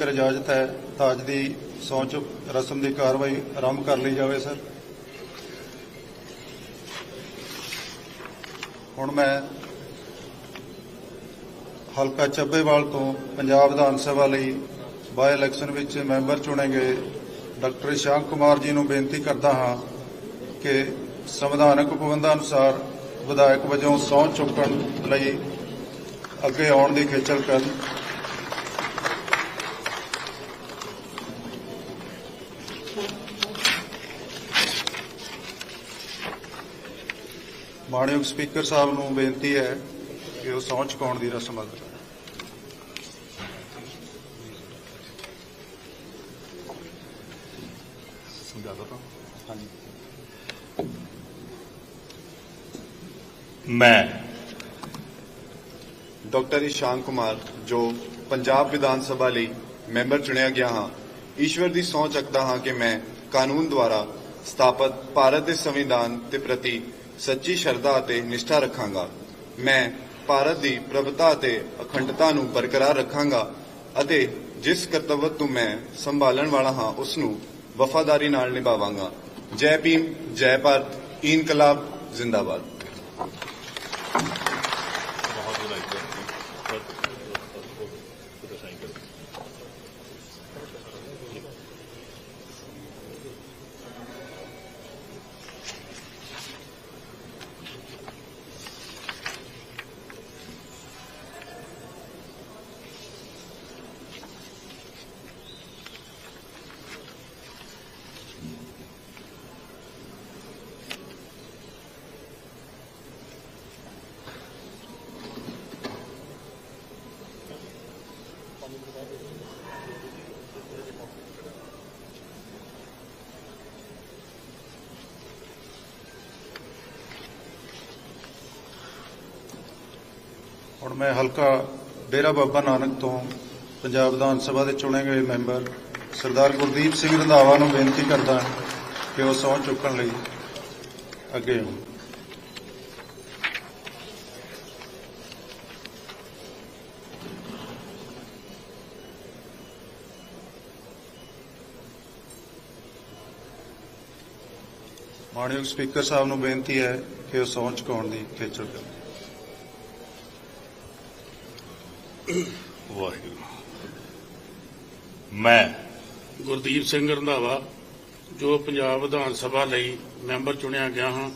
ਜੇਕਰ ਇਜਾਜ਼ਤ ਹੈ ਤਾਂ ਅੱਜ ਦੀ ਸਹੁੰ ਚੁੱਕ ਰਸਮ ਦੀ ਕਾਰਵਾਈ ਆਰੰਭ ਕਰ ਲਈ ਜਾਵੇ, ਸਰ। ਹੁਣ ਮੈਂ ਹਲਕਾ ਚੱਬੇਵਾਲ ਤੋਂ ਪੰਜਾਬ ਵਿਧਾਨ ਸਭਾ ਲਈ ਬਾਈ ਇਲੈਕਸ਼ਨ ਵਿੱਚ ਮੈਂਬਰ ਚੁਣੇ ਗਏ ਡਾਕਟਰ ਸ਼ਾਂਕ ਕੁਮਾਰ ਜੀ ਨੂੰ ਬੇਨਤੀ ਕਰਦਾ ਹਾਂ ਕਿ ਸੰਵਿਧਾਨਕ ਪਾਬੰਦਾਂ ਅਨੁਸਾਰ ਵਿਧਾਇਕ ਵਜੋਂ ਸਹੁੰ ਚੁੱਕਣ ਲਈ ਅੱਗੇ ਆਉਣ ਦੀ ਖੇਚਲ ਕਰਨ। ਮਾਣਯੋਗ ਸਪੀਕਰ ਸਾਹਿਬ ਨੂੰ ਬੇਨਤੀ ਹੈ ਕਿ ਉਹ ਸਹੁੰ ਚੁਕਾਉਣ ਦੀ ਰਸਮ ਅਦਾ ਕਰਨ ਮੈਂ ਡਾਕਟਰ ਇਸ਼ਾਨ ਕੁਮਾਰ ਜੋ ਪੰਜਾਬ ਵਿਧਾਨ ਸਭਾ ਲਈ ਮੈਂਬਰ ਚੁਣਿਆ ਗਿਆ ਹਾਂ ਈਸ਼ਵਰ ਦੀ ਸਹੁੰ ਚੱਕਦਾ ਹਾਂ ਕਿ ਮੈਂ ਕਾਨੂੰਨ ਦੁਆਰਾ ਸਥਾਪਿਤ ਭਾਰਤ ਦੇ ਸੰਵਿਧਾਨ ਦੇ ਪ੍ਰਤੀ ਸੱਚੀ ਸ਼ਰਧਾ ਅਤੇ ਨਿਸ਼ਠਾ ਰੱਖਾਂਗਾ। ਮੈਂ ਭਾਰਤ ਦੀ ਪ੍ਰਭਤਾ ਅਤੇ ਅਖੰਡਤਾ ਨੂੰ ਬਰਕਰਾਰ ਰੱਖਾਂਗਾ ਅਤੇ ਜਿਸ ਕਰਤੱਵ ਨੂੰ ਮੈਂ ਸੰਭਾਲਣ ਵਾਲਾ ਹਾਂ ਉਸ ਨੂੰ ਵਫਾਦਾਰੀ ਨਾਲ ਨਿਭਾਵਾਂਗਾ। ਜੈ ਭੀਮ, ਜੈ ਭਾਰਤ, ਇਨਕਲਾਬ, ਜ਼ਿੰਦਾਬਾਦ। ਬਹੁਤ ਵਧਾਈ ਹੁਣ ਮੈਂ ਹਲਕਾ ਡੇਰਾ ਬਾਬਾ ਨਾਨਕ ਤੋਂ ਪੰਜਾਬ ਵਿਧਾਨ ਸਭਾ ਦੇ ਚੁਣੇ ਗਏ ਮੈਂਬਰ ਸਰਦਾਰ ਗੁਰਦੀਪ ਸਿੰਘ ਰੰਧਾਵਾ ਨੂੰ ਬੇਨਤੀ ਕਰਦਾ ਕਿ ਉਹ ਸਹੁੰ ਚੁੱਕਣ ਲਈ ਅੱਗੇ ਆਉਣ ਮਾਣਯੋਗ ਸਪੀਕਰ ਸਾਹਿਬ ਨੂੰ ਬੇਨਤੀ ਹੈ ਕਿ ਉਹ ਸਹੁੰ ਚੁਕਾਉਣ ਦੀ ਖੇਚਲ ਕਰੇ। ਵਾਹਿਗੁਰੂ। ਮੈਂ ਗੁਰਦੀਪ ਸਿੰਘ ਰੰਧਾਵਾ, ਜੋ ਪੰਜਾਬ ਵਿਧਾਨ ਸਭਾ ਲਈ ਮੈਂਬਰ ਚੁਣਿਆ ਗਿਆ ਹਾਂ,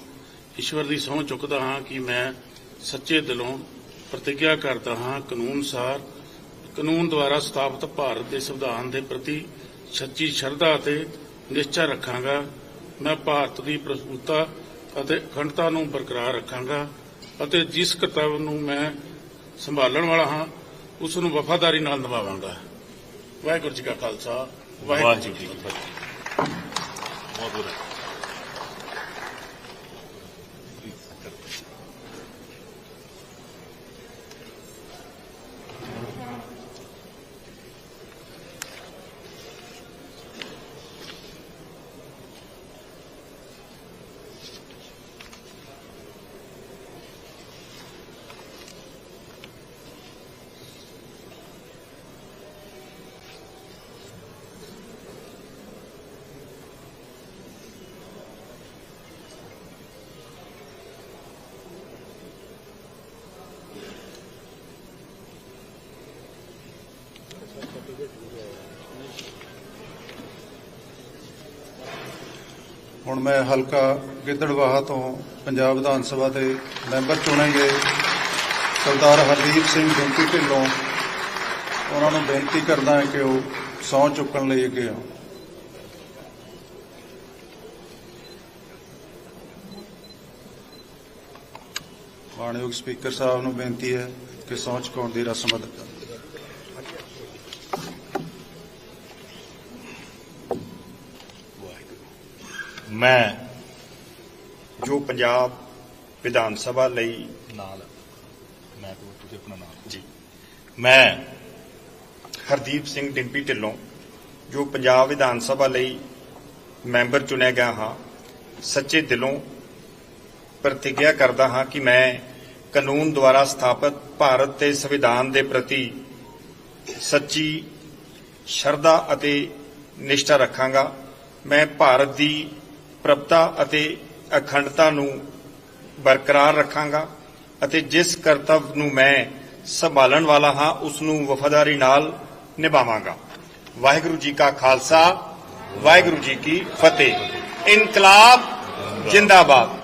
ਈਸ਼ਵਰ ਦੀ ਸਹੁੰ ਚੁੱਕਦਾ ਹਾਂ ਕਿ ਮੈਂ ਸੱਚੇ ਦਿਲੋਂ ਪ੍ਰਤੀਗਿਆ ਕਰਦਾ ਹਾਂ ਕਾਨੂੰਨ ਸਾਰ, ਕਾਨੂੰਨ ਦੁਆਰਾ ਸਥਾਪਿਤ ਭਾਰਤ ਦੇ ਸੰਵਿਧਾਨ ਦੇ ਪ੍ਰਤੀ ਸੱਚੀ ਸ਼ਰਧਾ ਅਤੇ ਨਿਸ਼ਚਾ ਰੱਖਾਂਗਾ। ਮੈਂ ਭਾਰਤ ਦੀ ਪ੍ਰਭੂਤਾ ਅਤੇ ਅਖੰਡਤਾ ਨੂੰ ਬਰਕਰਾਰ ਰੱਖਾਂਗਾ ਅਤੇ ਜਿਸ ਕਰਤੱਵ ਨੂੰ ਮੈਂ ਸੰਭਾਲਣ ਵਾਲਾ ਹਾਂ ਉਸ ਨੂੰ ਵਫਾਦਾਰੀ ਨਾਲ ਨਿਭਾਵਾਂਗਾ। ਵਾਹਿਗੁਰੂ ਜੀ ਕਾ ਖਾਲਸਾ, ਵਾਹਿਗੁਰੂ ਜੀ ਕੀ ਫਤਿਹ। ਬਹੁਤ ਵਧਾਈ ਹੁਣ ਮੈਂ ਹਲਕਾ ਗਿੱਦੜਵਾਹਾ ਤੋਂ ਪੰਜਾਬ ਵਿਧਾਨ ਸਭਾ ਦੇ ਮੈਂਬਰ ਚੁਣੇ ਗਏ ਸਰਦਾਰ ਹਰਦੀਪ ਸਿੰਘ ਡਿੰਪੀ ਢਿੱਲੋਂ। ਉਹਨਾਂ ਨੂੰ ਬੇਨਤੀ ਕਰਦਾ ਹਾਂ ਕਿ ਉਹ ਸਹੁੰ ਚੁੱਕਣ ਲਈ ਅੱਗੇ ਆਉਣ। ਮਾਣਯੋਗ ਸਪੀਕਰ ਸਾਹਿਬ ਨੂੰ ਬੇਨਤੀ ਹੈ ਕਿ ਸਹੁੰ ਚੁਕਾਉਣ ਦੀ ਰਸਮ ਅਦਾ ਕਰਨ। ਮੈਂ ਜੋ ਪੰਜਾਬ ਵਿਧਾਨ ਸਭਾ ਲਈ ਨਾਲ ਮੈਂ ਕਹੂੰ ਤੁਸੀਂ ਆਪਣਾ ਨਾਮ ਜੀ। ਮੈਂ ਹਰਦੀਪ ਸਿੰਘ ਡਿੰਪੀ ਢਿੱਲੋਂ ਜੋ ਪੰਜਾਬ ਵਿਧਾਨ ਸਭਾ ਲਈ ਮੈਂਬਰ ਚੁਣਿਆ ਗਿਆ ਹਾਂ ਸੱਚੇ ਦਿਲੋਂ ਪ੍ਰਤੀਗਿਆ ਕਰਦਾ ਹਾਂ ਕਿ ਮੈਂ ਕਾਨੂੰਨ ਦੁਆਰਾ ਸਥਾਪਿਤ ਭਾਰਤ ਦੇ ਸੰਵਿਧਾਨ ਦੇ ਪ੍ਰਤੀ ਸੱਚੀ ਸ਼ਰਧਾ ਅਤੇ ਨਿਸ਼ਠਾ ਰੱਖਾਂਗਾ। ਮੈਂ ਭਾਰਤ ਦੀ ਪ੍ਰਭਤਾ ਅਤੇ ਅਖੰਡਤਾ ਨੂੰ ਬਰਕਰਾਰ ਰੱਖਾਂਗਾ ਅਤੇ ਜਿਸ ਕਰਤੱਵ ਨੂੰ ਮੈਂ ਸੰਭਾਲਣ ਵਾਲਾ ਹਾਂ, ਉਸ ਨੂੰ ਵਫਾਦਾਰੀ ਨਾਲ ਨਿਭਾਵਾਂਗਾ। ਵਾਹਿਗੁਰੂ ਜੀ ਕਾ ਖਾਲਸਾ, ਵਾਹਿਗੁਰੂ ਜੀ ਕੀ ਫਤਿਹ। ਇਨਕਲਾਬ ਜਿੰਦਾਬਾਦ।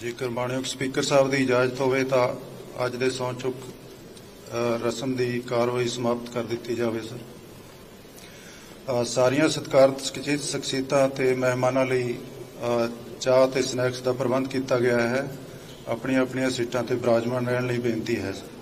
ਜੇਕਰ ਮਾਣਯੋਗ ਸਪੀਕਰ ਸਾਹਿਬ ਦੀ ਇਜਾਜ਼ਤ ਹੋਵੇ ਤਾਂ ਅੱਜ ਦੇ ਸਹੁੰ ਚੁੱਕ ਰਸਮ ਦੀ ਕਾਰਵਾਈ ਸਮਾਪਤ ਕਰ ਦਿੱਤੀ ਜਾਵੇ, ਸਰ। ਸਾਰੀਆਂ ਸਤਿਕਾਰਤ ਸ਼ਖਸੀਅਤਾਂ ਤੇ ਮਹਿਮਾਨਾਂ ਲਈ ਚਾਹ ਤੇ ਸਨੈਕਸ ਦਾ ਪ੍ਰਬੰਧ ਕੀਤਾ ਗਿਆ ਹੈ। ਆਪਣੀਆਂ ਆਪਣੀਆਂ ਸੀਟਾਂ ਤੇ ਬਿਰਾਜਮਾਨ ਰਹਿਣ ਲਈ ਬੇਨਤੀ ਹੈ, ਸਰ।